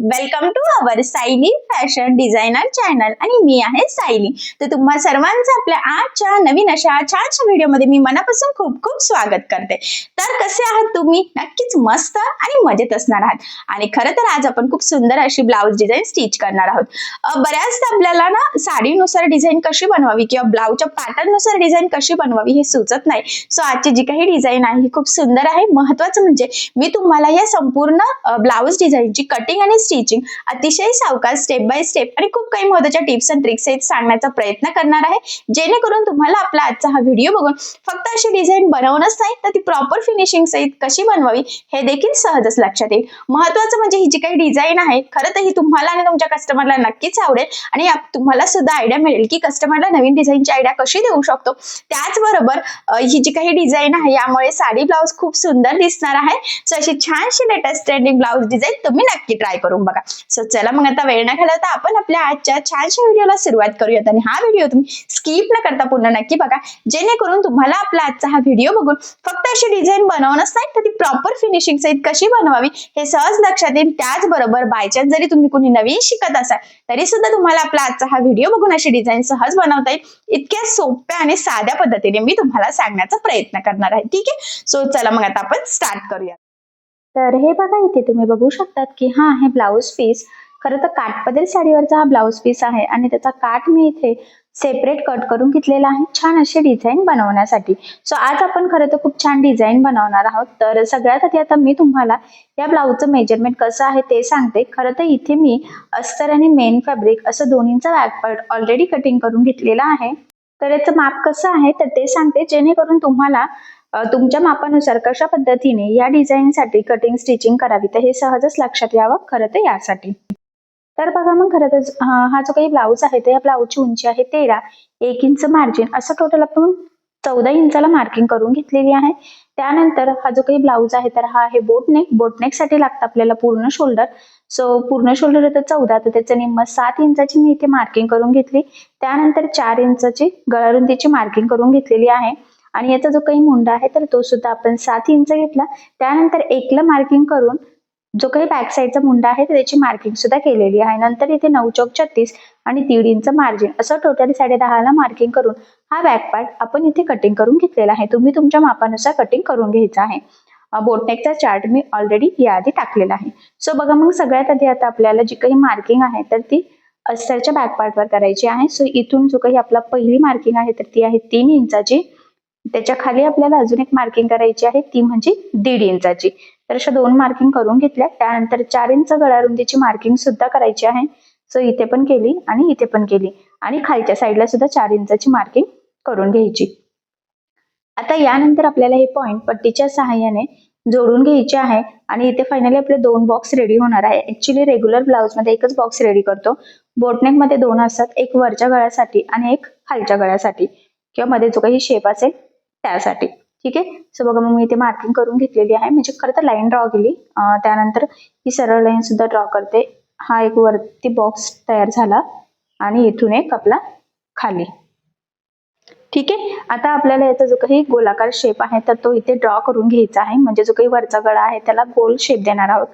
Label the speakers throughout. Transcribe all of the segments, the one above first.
Speaker 1: welcome to to our Sayali fashion designer channel आणि मी आहे सायली. तर तुम्हा सर्वांचं आपल्या आजच्या नवीन अशा छानशा व्हिडिओमध्ये मी मनापासून खूप खूप स्वागत करते. तर कसे आहात तुम्ही? नक्कीच मस्त आणि मजेत असणार आहात. आणि खरं तर आज आपण खूप सुंदर अशी ब्लाऊज डिझाईन स्टिच करणार आहोत. बऱ्याचदा आपल्याला ना साडीनुसार डिझाईन कशी बनवावी किंवा ब्लाऊजच्या पॅटर्ननुसार डिझाईन कशी बनवावी हे सुचत नाही. सो आजची जी काही डिझाईन आहे ही खूप सुंदर आहे. महत्वाचं म्हणजे मी तुम्हाला या संपूर्ण ब्लाऊज डिझाईनची कटिंग आणि स्टिचिंग अतिशय सावकाश स्टेप बाय स्टेप आणि खूप काही महत्त्वाच्या टिप्स अँड ट्रिक्स सहित सांगण्याचा प्रयत्न करणार आहे. जेणेकरून तुम्हाला आपला आजचा हा व्हिडिओ बघून फक्त अशी डिझाईन बनवणंच नाही तर ती प्रॉपर फिनिशिंग सहित कशी बनवावी हे देखील सहजच लक्षात येईल. महत्वाचं म्हणजे ही जी काही डिझाईन आहे खरं तर ही तुम्हाला आणि तुमच्या कस्टमरला नक्कीच आवडेल आणि तुम्हाला सुद्धा आयडिया मिळेल की कस्टमरला नवीन डिझाईनची आयडिया कशी देऊ शकतो. त्याचबरोबर ही जी काही डिझाईन आहे यामुळे साडी ब्लाऊज खूप सुंदर दिसणार आहे. सो अशी छानशी लेटेस्ट ट्रेंडिंग ब्लाऊज डिझाईन तुम्ही नक्की ट्राय करून बघा. सो चला मग आता वेळ न घालवता आपण आपल्या आजच्या छानशा व्हिडिओला सुरुवात करूयात. आणि हा व्हिडिओ तुम्ही स्किप न करता पूर्ण नक्की बघा. जेणेकरून तुम्हाला आपला आजचा हा व्हिडिओ बघून फक्त अशी डिझाईन बनवणंच नाही तर ती प्रॉपर फिनिशिंग सहित कशी बनवावी हे सहज लक्षात येईल. त्याचबरोबर बायचान्स जरी तुम्ही कुणी नवीन शिकत असाल तरी सुद्धा तुम्हाला आपला आजचा हा व्हिडिओ बघून अशी डिझाईन सहज बनवता येईल. इतक्या सोप्या आणि साध्या पद्धतीने मी तुम्हाला सांगण्याचा प्रयत्न करणार आहे. ठीक आहे? सो चला मग आता आपण स्टार्ट करूया तर हे बघा इथे तुम्ही बघू शकतात की हा आहे ब्लाऊज पीस खरं तर काठपदर साडीवरचा हा ब्लाऊज पीस आहे आणि त्याचा काठ मी इथे सेपरेट कट करून घेतलेला आहे. छान असे डिझाईन बनवण्यासाठी. सो आज आपण खरं तर खूप छान डिझाईन बनवणार आहोत. तर सगळ्यात आधी आता मी तुम्हाला या ब्लाऊजचं मेजरमेंट कसं आहे ते सांगते. खरं तर इथे मी अस्तर आणि मेन फॅब्रिक असं दोन्हीचा बॅकपार्ट ऑलरेडी कटिंग करून घेतलेला आहे. तर याचं माप कसं आहे तर ते सांगते. जेणेकरून तुम्हाला तुमच्या मापानुसार कशा पद्धतीने या डिझाईनसाठी कटिंग स्टिचिंग करावी तर हे सहजच लक्षात यावं खरं तर यासाठी. तर बघा मग खरं तर हा हा जो काही ब्लाऊज आहे तर या ब्लाऊजची उंची आहे तेरा एक इंच मार्जिन असं टोटल आपण चौदा इंचाला मार्किंग करून घेतलेली आहे. त्यानंतर हा जो काही ब्लाऊज आहे तर हा आहे बोटनेक बोटनेकसाठी लागतं आपल्याला पूर्ण शोल्डर सो पूर्ण शोल्डर होतं चौदा तर त्याचं निम्म सात इंचाची मी इथे मार्किंग करून घेतली. त्यानंतर चार इंचाची गळारुंदीची मार्किंग करून घेतलेली आहे. आणि याचा जो काही मुंडा आहे तर तो सुद्धा आपण सात इंच घेतला. त्यानंतर एकला मार्किंग करून जो काही बॅक साईडचा मुंडा आहे त्याची मार्किंग सुद्धा केलेली आहे. नंतर इथे नऊ चौक छत्तीस आणि दीड इंच मार्जिन असं टोटल साडे दहाला मार्किंग करून हा बॅक पार्ट आपण इथे कटिंग करून घेतलेला आहे. तुम्ही तुमच्या मापानुसार कटिंग करून घ्यायचा आहे. बोटनेकचा चार्ट मी ऑलरेडी याआधी टाकलेला आहे. सो बघा मग सगळ्यात आधी आता आपल्याला जी काही मार्किंग आहे तर ती अस्तरच्या बॅक पार्टवर करायची आहे. सो इथून जो काही आपला पहिली मार्किंग आहे तर ती आहे तीन इंचाची त्याच्याखाली आपल्याला अजून एक मार्किंग करायची आहे ती म्हणजे दीड इंचाची. तर अशा दोन मार्किंग करून घेतल्या. त्यानंतर चार इंच गळारुंदीची मार्किंग सुद्धा करायची आहे. सो इथे पण केली आणि इथे पण केली. आणि खालच्या साईडला सुद्धा चार इंचाची मार्किंग करून घ्यायची. आता यानंतर आपल्याला हे पॉइंट पट्टीच्या सहाय्याने जोडून घ्यायचे आहे. आणि इथे फायनली आपले दोन बॉक्स रेडी होणार आहे. ऍक्च्युली रेग्युलर ब्लाउजमध्ये एकच बॉक्स रेडी करतो. बोटनेकमध्ये दोन असतात. एक वरच्या गळ्यासाठी आणि एक खालच्या गळ्यासाठी. किंवा मध्ये जो काही शेप असेल त्यासाठी. ठीक आहे? सो बघा मग मी इथे मार्किंग करून घेतलेली आहे. म्हणजे खरं तर लाईन ड्रॉ केली. त्यानंतर ही सरळ लाईन सुद्धा ड्रॉ करते. हा एक वरती बॉक्स तयार झाला आणि इथून एक आपला खाली. ठीक आहे? आता आपल्याला याचा जो काही गोलाकार शेप आहे तर तो इथे ड्रॉ करून घ्यायचा आहे. म्हणजे जो काही वरचा गळा आहे त्याला गोल शेप देणार आहोत.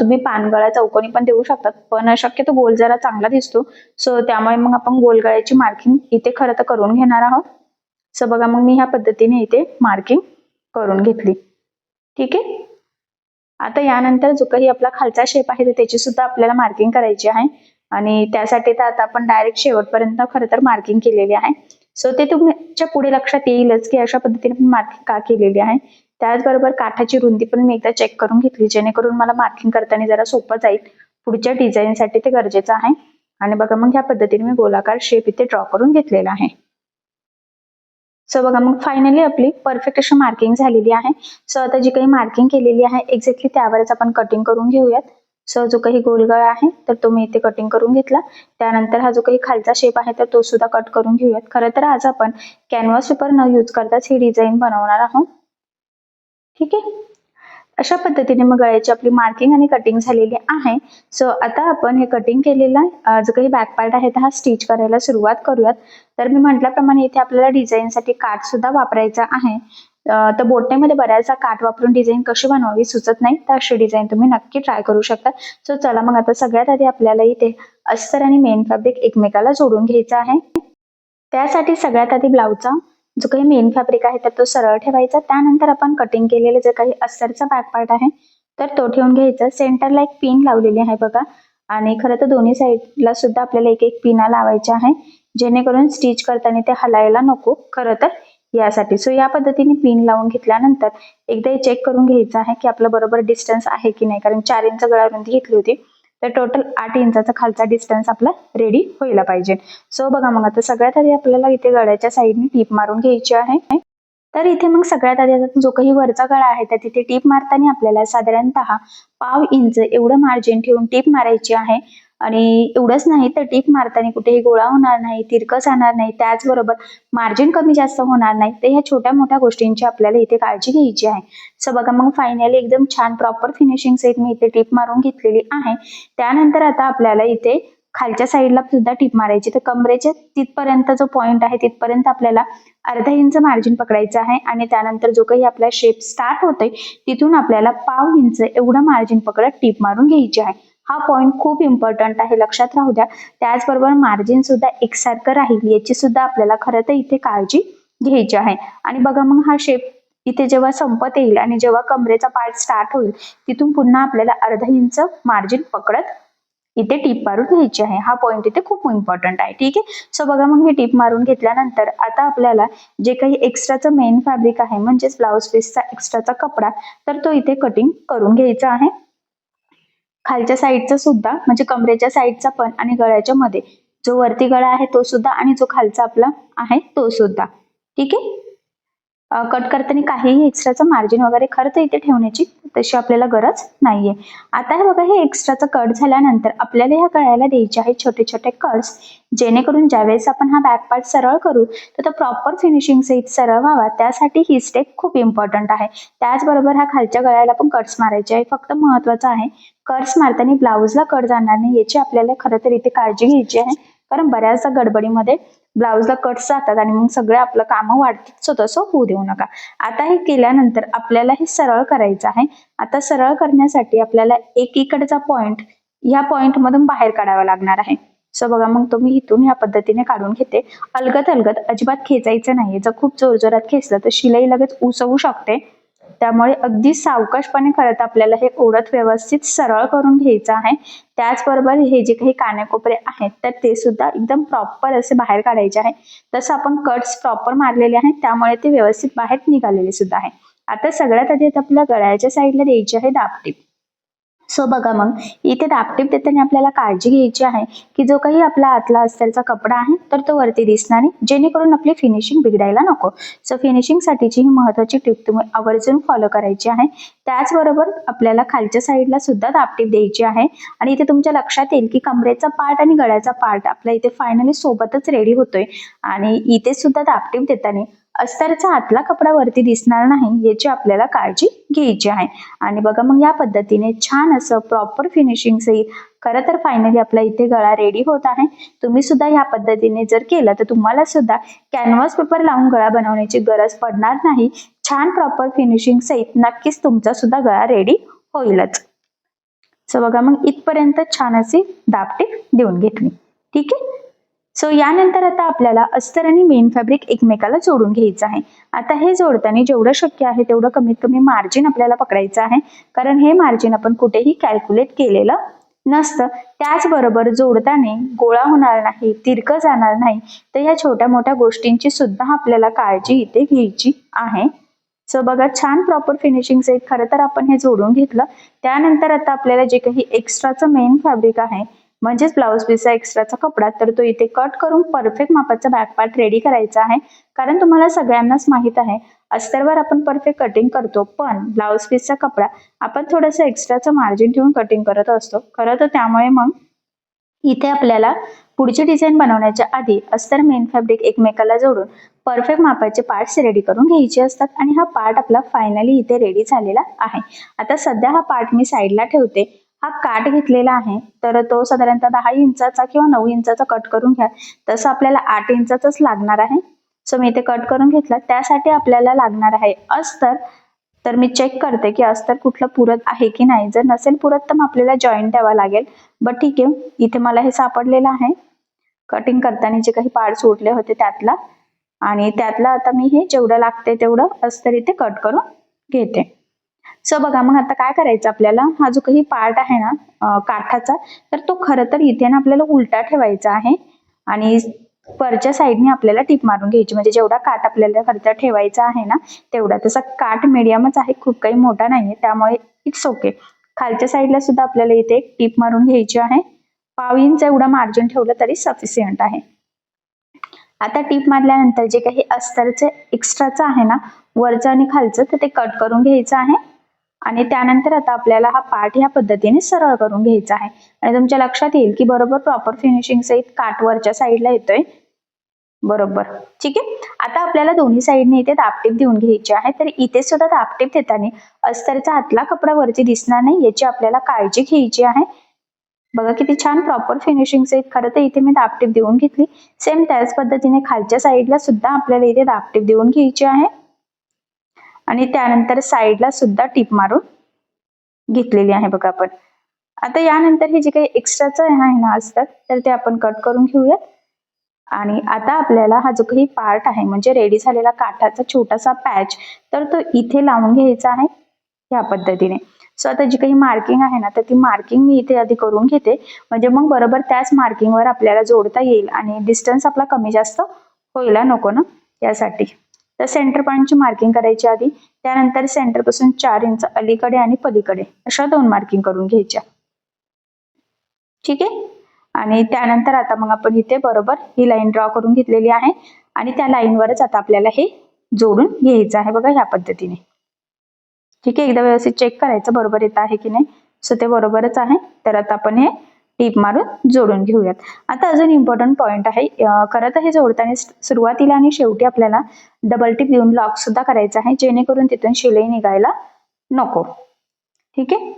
Speaker 1: तुम्ही पानगळा चौकोनी पण देऊ शकतात. पण शक्यतो गोल जरा चांगला दिसतो. सो त्यामुळे मग आपण गोलगळ्याची मार्किंग इथे खरं तर करून घेणार आहोत. सो बघा मग मी ह्या पद्धतीने इथे मार्किंग करून घेतली. ठीक आहे? आता यानंतर जो काही आपला खालचा शेप आहे तर त्याची सुद्धा आपल्याला मार्किंग करायची आहे. आणि त्यासाठी तर आता आपण डायरेक्ट शेवटपर्यंत खरं तर मार्किंग केलेली आहे. सो ते तुमच्यापुढे लक्षात येईलच की अशा पद्धतीने आपण मार्किंग का केलेली आहे. त्याचबरोबर काठाची रुंदी पण मी एकदा चेक करून घेतली जेणेकरून मला मार्किंग करताना जरा सोपं जाईल. पुढच्या डिझाईनसाठी ते गरजेचं आहे. आणि बघा मग ह्या पद्धतीने मी गोलाकार शेप इथे ड्रॉ करून घेतलेला आहे. सो बघा मग फायनली आपली परफेक्ट अशी मार्किंग झालेली आहे. सो आता जी काही मार्किंग केलेली आहे एक्झॅक्टली त्यावरच आपण कटिंग करून घेऊयात. सो जो काही गोलगळा आहे तर तो मी इथे कटिंग करून घेतला. त्यानंतर हा जो काही खालचा शेप आहे तर तो सुद्धा कट करून घेऊयात. खरं तर आज आपण कॅनव्हास पेपर न यूज करताच ही डिझाईन बनवणार आहोत. ठीक आहे? अशा पद्धतीने मग गळ्याची आपली मार्किंग आणि कटिंग झालेली आहे. सो आता आपण हे कटिंग केलेलं आहे जो काही बॅक पार्ट आहे तर हा स्टिच करायला सुरुवात करूयात. तर मी म्हटल्याप्रमाणे इथे आपल्याला डिझाईनसाठी काठ सुद्धा वापरायचा आहे. तर बोटनेमध्ये बऱ्याचदा काठ वापरून डिझाईन कशी बनवावी सुचत नाही तर अशी डिझाईन तुम्ही नक्की ट्राय करू शकता. सो चला मग आता सगळ्यात आधी आपल्याला इथे अस्तर आणि मेन फॅब्रिक एकमेकाला जोडून घ्यायचा आहे. त्यासाठी सगळ्यात आधी ब्लाऊजचा जो काही मेन फॅब्रिक आहे तर तो सरळ ठेवायचा. त्यानंतर आपण कटिंग केलेले जे काही अस्तरचा बॅक पार्ट आहे तर तो ठेवून घ्यायचा. सेंटरला एक पिन लावलेली आहे बघा. आणि खरं तर दोन्ही साईडला सुद्धा आपल्याला एक एक पिना लावायच्या आहे जेणेकरून स्टिच करताना ते हलायला नको. खरं तर यासाठी. सो या पद्धतीने पिन लावून घेतल्यानंतर एकदा चेक करून घ्यायचं आहे की आपलं बरोबर डिस्टन्स आहे की नाही. कारण चार इंच गळारुंदी घेतली होती. तर टोटल आठ इंचाचा खालचा डिस्टन्स आपला रेडी व्हायला पाहिजे. सो बघा मग आता सगळ्यात आधी आपल्याला इथे गळ्याच्या साईडने टीप मारून घ्यायची आहे. तर इथे मग सगळ्यात आधी आता जो काही वरचा गळा आहे तर तिथे टीप मारताना आपल्याला साधारणतः पाव इंच एवढं मार्जिन ठेवून टीप मारायची आहे. आणि एवढंच नाही तर टीप मारताना कुठेही गोळा होणार नाही तिरकस जाणार नाही त्याचबरोबर मार्जिन कमी जास्त होणार नाही. तर ह्या छोट्या मोठ्या गोष्टींची आपल्याला इथे काळजी घ्यायची आहे. सो बघा मग फायनली एकदम छान प्रॉपर फिनिशिंग सेट मी इथे टीप मारून घेतलेली आहे. त्यानंतर आता आपल्याला इथे खालच्या साईडला सुद्धा टीप मारायची तर कमरेच्या तिथपर्यंत जो पॉइंट आहे तिथपर्यंत आपल्याला अर्धा इंच मार्जिन पकडायचं आहे. आणि त्यानंतर जो काही आपला शेप स्टार्ट होतोय तिथून आपल्याला पाव इंच एवढं मार्जिन पकडत टीप मारून घ्यायची आहे. हा पॉईंट खूप इम्पॉर्टंट आहे. लक्षात राहू द्या. त्याचबरोबर मार्जिन सुद्धा एकसारखं राहील याची सुद्धा आपल्याला खरं तर इथे काळजी घ्यायची आहे. आणि बघा मग हा शेप इथे जेव्हा संपत येईल आणि जेव्हा कमरेचा पार्ट स्टार्ट होईल तिथून पुन्हा आपल्याला अर्धा इंच मार्जिन पकडत इथे टीप मारून घ्यायची आहे. हा पॉइंट इथे खूप इम्पॉर्टंट आहे. ठीक आहे? सो बघा मग हे टीप मारून घेतल्यानंतर आता आपल्याला जे काही एक्स्ट्राचं मेन फॅब्रिक आहे म्हणजेच ब्लाऊज पीसचा एक्स्ट्राचा कपडा तर तो इथे कटिंग करून घ्यायचा आहे. खालच्या साईडचा सुद्धा म्हणजे कमरेच्या साईडचा पण आणि गळ्याच्या मध्ये. जो वरती गळा आहे तो सुद्धा आणि जो खालचा आपला आहे तो सुद्धा. ठीक आहे? कट करताना काहीही एक्स्ट्राचं मार्जिन वगैरे खरं तर इथे ठेवण्याची तशी आपल्याला गरज नाहीये. आता हे बघा हे एक्स्ट्राचं कट झाल्यानंतर आपल्याला ह्या गळ्याला द्यायचे आहे छोटे छोटे कट्स जेणेकरून ज्यावेळेस आपण हा बॅक पार्ट सरळ करू तर तो प्रॉपर फिनिशिंग सहित सरळ व्हावा. त्यासाठी ही स्टेप खूप इम्पॉर्टंट आहे. त्याचबरोबर ह्या खालच्या गळ्याला पण कट्स मारायचे आहे फक्त महत्वाचं आहे कट्स मारताना ब्लाऊजला कट जाणार नाही याची आपल्याला खरं तर इथे काळजी घ्यायची आहे. कारण बऱ्याचदा गडबडीमध्ये ब्लाऊजला कट्स जातात आणि मग सगळं आपलं कामं वाढतात सो तसं होऊ देऊ नका. आता हे केल्यानंतर आपल्याला हे सरळ करायचं आहे. आता सरळ करण्यासाठी आपल्याला एकीकडचा पॉइंट या पॉइंट मधून बाहेर काढावा लागणार आहे. सो बघा मग तो मी इथून या पद्धतीने काढून घेते. अलगत अलगत अजिबात खेचायचं नाहीये. जर खूप जोरजोरात खेचलं तर शिलाई लगेच उसवू शकते. त्यामुळे अगदी सावकाशपणे करत आपल्याला हे ओढत व्यवस्थित सरळ करून घ्यायचं आहे. त्याचबरोबर हे जे काही कानाकोपरे आहेत तर ते सुद्धा एकदम प्रॉपर असे बाहेर काढायचे आहे. तसं आपण कट्स प्रॉपर मारलेले आहेत त्यामुळे ते व्यवस्थित बाहेर निघालेले सुद्धा आहे. आता सगळ्यात आधी आता आपल्या गळ्याच्या साईडला द्यायची आहे दापटीप. सो बघा मग इथे दापटीप देताना आपल्याला काळजी घ्यायची आहे की जो काही आपला आतला अस्तरचा कपडा आहे तर तो वरती दिसणार नाही. जेणेकरून आपली फिनिशिंग बिघडायला नको. सो फिनिशिंगसाठीची ही महत्वाची टिप तुम्ही आवर्जून फॉलो करायची आहे. त्याचबरोबर आपल्याला खालच्या साईडला सुद्धा दापटीप द्यायची आहे. आणि इथे तुमच्या लक्षात येईल की कमरेचा पार्ट आणि गळ्याचा पार्ट आपला इथे फायनली सोबतच रेडी होतोय. आणि इथे सुद्धा दापटीप देताना अस्तरचा आतला कपडा वरती दिसणार नाही याची आपल्याला काळजी घ्यायची आहे. आणि बघा मग या पद्धतीने छान असं प्रॉपर फिनिशिंग सहित खरं तर फायनली आपला इथे गळा रेडी होत आहे. तुम्ही सुद्धा या पद्धतीने जर केलं तर तुम्हाला सुद्धा कॅनव्हास पेपर लावून गळा बनवण्याची गरज पडणार नाही. छान प्रॉपर फिनिशिंग सहित नक्कीच तुमचा सुद्धा गळा रेडी होईलच. सो बघा मग इथपर्यंत छान अशी दापटीप देऊन घेतली. ठीक आहे? सो यानंतर आता आपल्याला अस्तर आणि मेन फॅब्रिक एकमेकाला जोडून घ्यायचं आहे. आता हे जोडताना जेवढं शक्य आहे तेवढं कमीत कमी मार्जिन आपल्याला पकडायचं आहे. कारण हे मार्जिन आपण कुठेही कॅल्क्युलेट केलेलं नसतं. त्याचबरोबर जोडताना गोळा होणार नाही तिरकं जाणार नाही तर या छोट्या मोठ्या गोष्टींची सुद्धा आपल्याला काळजी इथे घ्यायची आहे. सो बघा छान प्रॉपर फिनिशिंग सेट खरं तर आपण हे जोडून घेतलं. त्यानंतर आता आपल्याला जे काही एक्स्ट्राचं मेन फॅब्रिक आहे म्हणजेच ब्लाऊज पीसचा एक्स्ट्राचा कपडा तर तो इथे कट करून परफेक्ट मापाचा बॅक पार्ट रेडी करायचा आहे. कारण तुम्हाला सगळ्यांनाच माहीत आहे अस्तरवर आपण परफेक्ट कटिंग करतो पण ब्लाऊज पीसचा कपडा आपण थोडंसं एक्स्ट्राचं मार्जिन ठेवून कटिंग करत असतो. खरं तर त्यामुळे मग इथे आपल्याला पुढची डिझाईन बनवण्याच्या आधी अस्तर मेन फॅब्रिक एकमेकाला जोडून परफेक्ट मापाचे पार्ट्स रेडी करून घ्यायचे असतात आणि हा पार्ट आपला फायनली इथे रेडी झालेला आहे. आता सध्या हा पार्ट मी साईडला ठेवते. हा काठ घेतलेला आहे तर तो साधारणतः दहा इंचाचा किंवा नऊ इंचाचा कट करून घ्या. तसं आपल्याला आठ इंचाचाच लागणार आहे. सो मी इथे कट करून घेतला. त्यासाठी आपल्याला लागणार आहे अस्तर. तर मी चेक करते की अस्तर कुठलं पुरत आहे की नाही. जर नसेल पुरत तर मग आपल्याला जॉईंट द्यावा लागेल. बट ठीक आहे. इथे मला हे सापडलेलं आहे. कटिंग करताना जे काही पार्ट्स उरले होते त्यातला. आणि त्यातला आता मी हे जेवढं लागते तेवढं अस्तर इथे कट करून घेते. सो बघा मग आता काय करायचं आपल्याला? हा जो काही पार्ट आहे ना काठाचा तर तो खरं तर इथे ना आपल्याला उलटा ठेवायचा आहे आणि वरच्या साईडने आपल्याला टीप मारून घ्यायची. म्हणजे जेवढा काठ आपल्याला खर्च ठेवायचा आहे ना तेवढा. तसा काठ मिडियमच आहे खूप काही मोठा नाहीये त्यामुळे इट्स ओके खालच्या साईडला सुद्धा आपल्याला इथे एक टीप मारून घ्यायची आहे. पाव इंच एवढं मार्जिन ठेवलं तरी सफिशियंट आहे. आता टीप मारल्यानंतर जे काही अस्तरचे एक्स्ट्राचं आहे ना वरचं आणि खालचं तर ते कट करून घ्यायचं आहे. आणि त्यानंतर आता आपल्याला हा पाठ ह्या पद्धतीने सरळ करून घ्यायचा आहे. आणि तुमच्या लक्षात येईल की बरोबर प्रॉपर फिनिशिंग सहित काठ वरच्या साईडला येतोय. बरोबर. ठीक आहे? आता आपल्याला दोन्ही साईडने इथे दापटीप देऊन घ्यायची आहे. तर इथे सुद्धा दापटीप देताना अस्तरचा आतला कपडा वरती दिसणार नाही याची आपल्याला काळजी घ्यायची आहे. बघा किती छान प्रॉपर फिनिशिंग सहित खरं तर इथे मी दापटीप देऊन घेतली. सेम त्याच पद्धतीने खालच्या साईडला सुद्धा आपल्याला इथे दापटीप देऊन घ्यायची आहे. आणि त्यानंतर साईडला सुद्धा टीप मारून घेतलेली आहे बघा आपण. आता यानंतर हे जे काही एक्स्ट्राचं आहे ना असतात तर ते आपण कट करून घेऊयात. आणि आता आपल्याला हा जो काही पार्ट आहे म्हणजे रेडी झालेला काठाचा छोटासा पॅच तर तो इथे लावून घ्यायचा आहे या पद्धतीने. सो आता जी काही मार्किंग आहे ना तर ती मार्किंग मी इथे आधी करून घेते. म्हणजे मग बरोबर त्याच मार्किंगवर आपल्याला जोडता येईल आणि डिस्टन्स आपला कमी जास्त होईल नको ना? यासाठी. तर सेंटर पॉईंटची मार्किंग करायची आधी. त्यानंतर सेंटरपासून चार इंच अलीकडे आणि पलीकडे. अशा दोन मार्किंग करून घ्यायच्या. ठीक आहे? आणि त्यानंतर आता मग आपण इथे बरोबर ही लाईन ड्रॉ करून घेतलेली आहे. आणि त्या लाईनवरच आता आपल्याला हे जोडून घ्यायचं आहे बघा ह्या पद्धतीने. ठीक आहे? एकदा व्यवस्थित चेक करायचं बरोबर येत आहे की नाही? सो ते बरोबरच आहे. तर आता आपण हे टीप मारून जोडून घेऊयात. आता अजून इम्पॉर्टंट पॉईंट आहे. खरं तर हे जोडताना सुरुवातीला आणि शेवटी आपल्याला डबल टीप देऊन लॉक सुद्धा करायचं आहे. जेणेकरून तिथून शिलाई निघायला नको. ठीक आहे?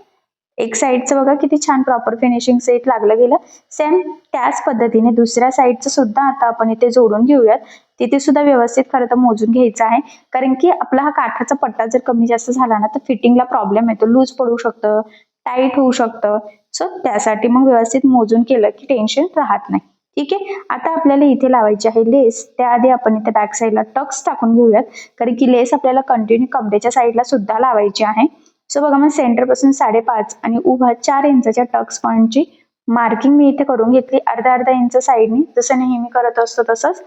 Speaker 1: एक साईडचं बघा किती छान प्रॉपर फिनिशिंग सेट लागलं गेलं. सेम त्याच पद्धतीने दुसऱ्या साईडचं सुद्धा आता आपण इथे जोडून घेऊयात. तिथे सुद्धा व्यवस्थित खरं तर मोजून घ्यायचं आहे. कारण की आपला हा काठाचा पट्टा जर कमी जास्त झाला ना तर फिटिंगला प्रॉब्लेम येतो. लूज पडू शकतं. टाईट होऊ शकतं. सो त्यासाठी मग व्यवस्थित मोजून केलं की टेन्शन राहत नाही. ठीक आहे? आता आपल्याला इथे लावायची आहे लेस त्याआधी आपण इथे बॅक साईडला टक्स टाकून घेऊयात. कारण की लेस आपल्याला कंटिन्यू कमरेच्या साईडला सुद्धा लावायची आहे. सो बघा मग सेंटरपासून साडेपाच आणि उभा चार इंचाच्या टक्स पॉईंटची मार्किंग मी इथे करून घेतली. अर्धा अर्धा इंच साईडनी जसं नेहमी करत असतो तसंच.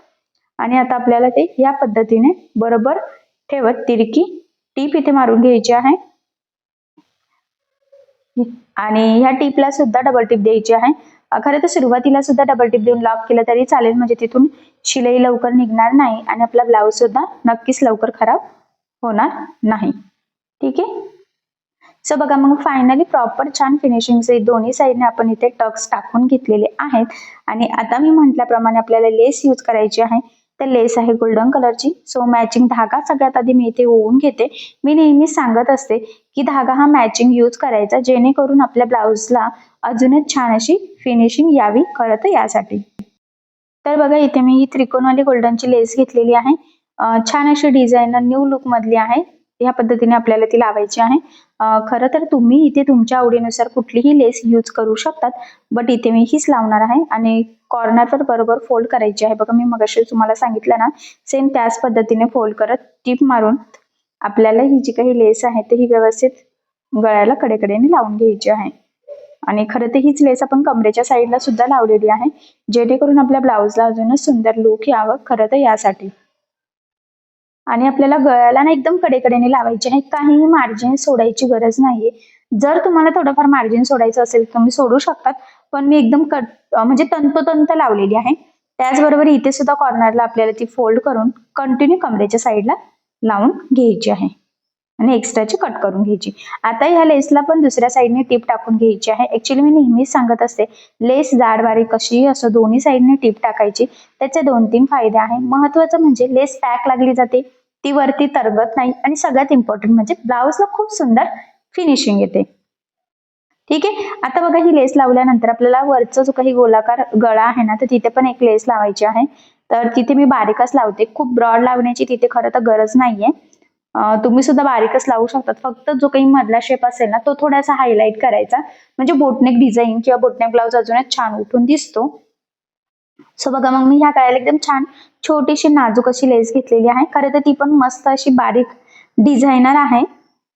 Speaker 1: आणि आता आपल्याला ते या पद्धतीने बरोबर ठेवत. तिरकी टीप इथे मारून घ्यायची आहे. आणि ह्या टीपला सुद्धा डबल टीप द्यायची आहे. खरं तर सुरुवातीला सुद्धा डबल टिप देऊन लॉक केलं तरी चालेल म्हणजे तिथून शिलाई लवकर निघणार नाही आणि आपला ब्लाऊज सुद्धा नक्कीच लवकर खराब होणार नाही. ठीक आहे? सो बघा मग फायनली प्रॉपर छान फिनिशिंगचे दोन्ही साईडने आपण इथे टक्स टाकून घेतलेले आहेत. आणि आता मी म्हटल्याप्रमाणे आपल्याला लेस यूज करायची आहे. तर लेस आहे गोल्डन कलरची सो मॅचिंग धागा सगळ्यात आधी मी इथे ओवून घेते. मी नेहमी सांगत असते की धागा हा मॅचिंग यूज करायचा जेणेकरून आपल्या ब्लाऊजला अजूनच छान अशी फिनिशिंग यावी खरं तर यासाठी. तर बघा इथे मी ही त्रिकोणवाली गोल्डनची लेस घेतलेली आहे. छान अशी डिझाईन न्यू लुक मधली आहे. ह्या पद्धतीने आपल्याला ती लावायची आहे. खरं तर तुम्ही इथे तुमच्या आवडीनुसार कुठलीही लेस यूज करू शकतात बट इथे मी हीच लावणार आहे आणि कॉर्नरवर बरोबर फोल्ड करायची आहे. बघा मी मगाशी तुम्हाला सांगितलं ना सेम त्याच पद्धतीने फोल्ड करत टीप मारून आपल्याला ही जी काही लेस आहे ती ही व्यवस्थित गळ्याला कडेकडेने लावून घ्यायची आहे. आणि खरं तर हीच लेस आपण कमरेच्या साईडला सुद्धा लावलेली आहे जेणेकरून आपल्या ब्लाऊजला अजूनच सुंदर लुक यावं. खरं तर यासाठी. आणि आपल्याला गळ्याला ना एकदम कडेकडेने लावायचे आणि काहीही मार्जिन सोडायची गरज नाहीये. जर तुम्हाला थोडंफार मार्जिन सोडायचं असेल तर तुम्ही सोडू शकतात. पण मी एकदम कट म्हणजे तंतोतंत लावलेली आहे. त्याचबरोबर इथे सुद्धा कॉर्नरला आपल्याला ती फोल्ड करून कंटिन्यू कमरेच्या साईडला लावून घ्यायची आहे. आणि एक्स्ट्राची कट करून घ्यायची. आता ह्या लेसला पण दुसऱ्या साईडने टीप टाकून घ्यायची आहे. ऍक्च्युली मी नेहमीच सांगत असते लेस जाड बारीक कशीही असं दोन्ही साईडने टीप टाकायची त्याचे दोन तीन फायदे आहे. महत्वाचं म्हणजे लेस पॅक लागली जाते. ती वरती तरगत नाही. आणि सगळ्यात इम्पॉर्टंट म्हणजे ब्लाऊजला खूप सुंदर फिनिशिंग येते. ठीक आहे? आता बघा ही लेस लावल्यानंतर आपल्याला वरचा जो काही गोलाकार गळा आहे ना तर तिथे पण एक लेस लावायची आहे. तर तिथे मी बारीकच लावते. खूप ब्रॉड लावण्याची तिथे खरं तर गरज नाहीये. तुम्ही सुद्धा बारीकच लावू शकतात. फक्त जो काही मधला शेप असेल ना तो थोडासा हायलाइट करायचा. म्हणजे बोटनेक डिझाईन किंवा बोटनेक ब्लाउज अजूनच छान उठून दिसतो. सो बघा मग मी ह्या काळाला एकदम छान छोटीशी नाजूक अशी लेस घेतलेली आहे. खरं तर ती पण मस्त अशी बारीक डिझायनर आहे.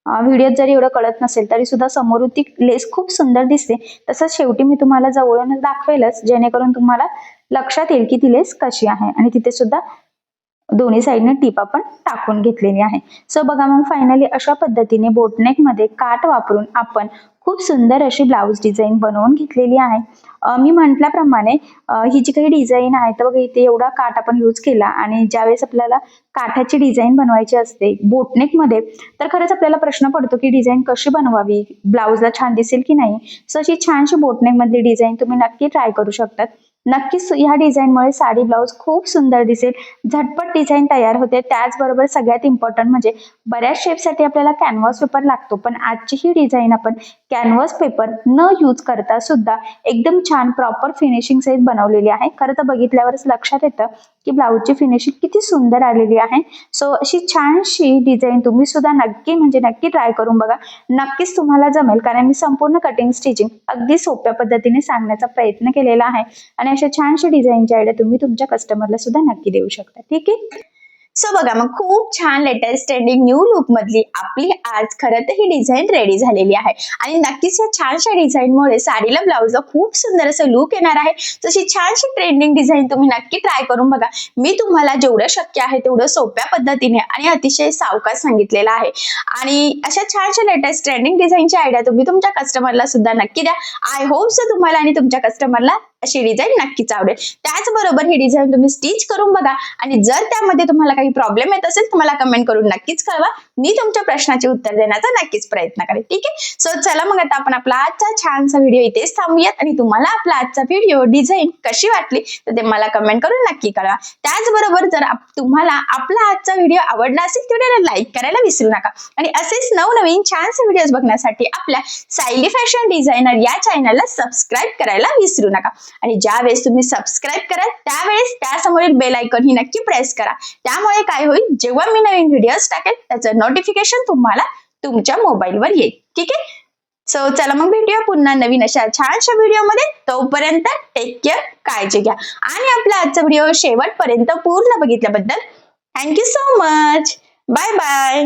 Speaker 1: व्हिडिओत जरी एवढं कळत नसेल तरी सुद्धा समोरून ती लेस खूप सुंदर दिसते. तसंच शेवटी मी तुम्हाला जवळूनच दाखवेलच जेणेकरून तुम्हाला लक्षात येईल की ती लेस कशी आहे. आणि तिथे सुद्धा दोन्ही साईडने टीप आपण टाकून घेतलेली आहे. सो बघा मग फायनली अशा पद्धतीने बोटनेकमध्ये काठ वापरून आपण खूप सुंदर अशी ब्लाऊज डिझाईन बनवून घेतलेली आहे. मी म्हटल्याप्रमाणे ही जी काही डिझाईन आहे तर बघा इथे एवढा काठ आपण यूज केला आणि ज्यावेळेस आपल्याला काठाची डिझाईन बनवायची असते बोटनेकमध्ये तर खरंच आपल्याला प्रश्न पडतो की डिझाईन कशी बनवावी? ब्लाऊजला छान दिसेल की नाही? सो अशी छानशी बोटनेकमधली डिझाईन तुम्ही नक्की ट्राय करू शकतात. नक्कीच ह्या डिझाईनमुळे साडी ब्लाऊज खूप सुंदर दिसेल. झटपट डिझाईन तयार होते. त्याचबरोबर सगळ्यात इम्पॉर्टंट म्हणजे बऱ्याच शेपसाठी आपल्याला कॅनव्हास पेपर लागतो. पण आजची ही डिझाईन आपण कॅनव्हस पेपर न यूज करता सुद्धा एकदम छान प्रॉपर फिनिशिंग सहित बनवलेली आहे. खरं तर बघितल्यावरच लक्षात येतं की ब्लाऊजची फिनिशिंग किती सुंदर आलेली आहे. सो अशी छानशी डिझाईन तुम्ही सुद्धा नक्की म्हणजे नक्की ट्राय करून बघा. नक्कीच तुम्हाला जमेल कारण मी संपूर्ण कटिंग स्टिचिंग अगदी सोप्या पद्धतीने सांगण्याचा प्रयत्न केलेला आहे. आणि अशा छानशा डिझाईनची आयडिया तुम्ही तुमच्या कस्टमरला सुद्धा नक्की देऊ शकता. ठीक आहे? सो बघा मग खूप छान लेटेस्ट ट्रेंडिंग न्यू लुक मधली आपली आज खरं तर ही डिझाईन रेडी झालेली आहे. आणि नक्कीच या छानशा डिझाईनमुळे साडीला ब्लाऊजला खूप सुंदर असं लुक येणार आहे. तशी छानशी ट्रेंडिंग डिझाईन तुम्ही नक्की ट्राय करून बघा. मी तुम्हाला जेवढं शक्य आहे तेवढं सोप्या पद्धतीने आणि अतिशय सावकाश सांगितलेलं आहे. आणि अशा छानशा लेटेस्ट ट्रेंडिंग डिझाईनची आयडिया तुम्ही तुमच्या कस्टमरला सुद्धा नक्की द्या. आय होप तुम्हाला आणि तुमच्या कस्टमरला अशी डिझाईन नक्कीच आवडेल. त्याचबरोबर ही डिझाईन तुम्ही स्टिच करून बघा आणि जर त्यामध्ये तुम्हाला काही प्रॉब्लेम येत असेल तुम्हाला कमेंट करून नक्कीच कळवा. मी तुमच्या प्रश्नाचे उत्तर देण्याचा नक्कीच प्रयत्न करेन. ठीक आहे? सो चला मग आता आपण आपला आजचा छानसा व्हिडिओ इथेच थांबूयात आणि तुम्हाला आपला आजचा व्हिडिओ डिझाईन कशी वाटली तर ते मला कमेंट करून नक्की कळवा. त्याचबरोबर जर तुम्हाला आपला आजचा व्हिडिओ आवडला असेल तर व्हिडिओला लाईक करायला विसरू नका. आणि असेच नवनवीन छानसे व्हिडिओज बघण्यासाठी आपल्या सायली फॅशन डिझायनर या चॅनलला सबस्क्राईब करायला विसरू नका. आणि ज्या वेळेस तुम्ही सबस्क्राईब कराल त्यावेळेस त्यासमोरील बेल आयकॉन ही नक्की प्रेस करा. त्यामुळे काय होईल? जेव्हा मी नवीन व्हिडिओज टाकेल त्याचं नोटिफिकेशन तुम्हाला तुमच्या मोबाईलवर येईल. ठीक आहे? सो चला मग भेटूया पुन्हा नवीन अशा छानशा व्हिडिओमध्ये तोपर्यंत टेक केअर काळजी घ्या. आणि आपला आजचा व्हिडिओ शेवटपर्यंत पूर्ण बघितल्याबद्दल thank you so much bye bye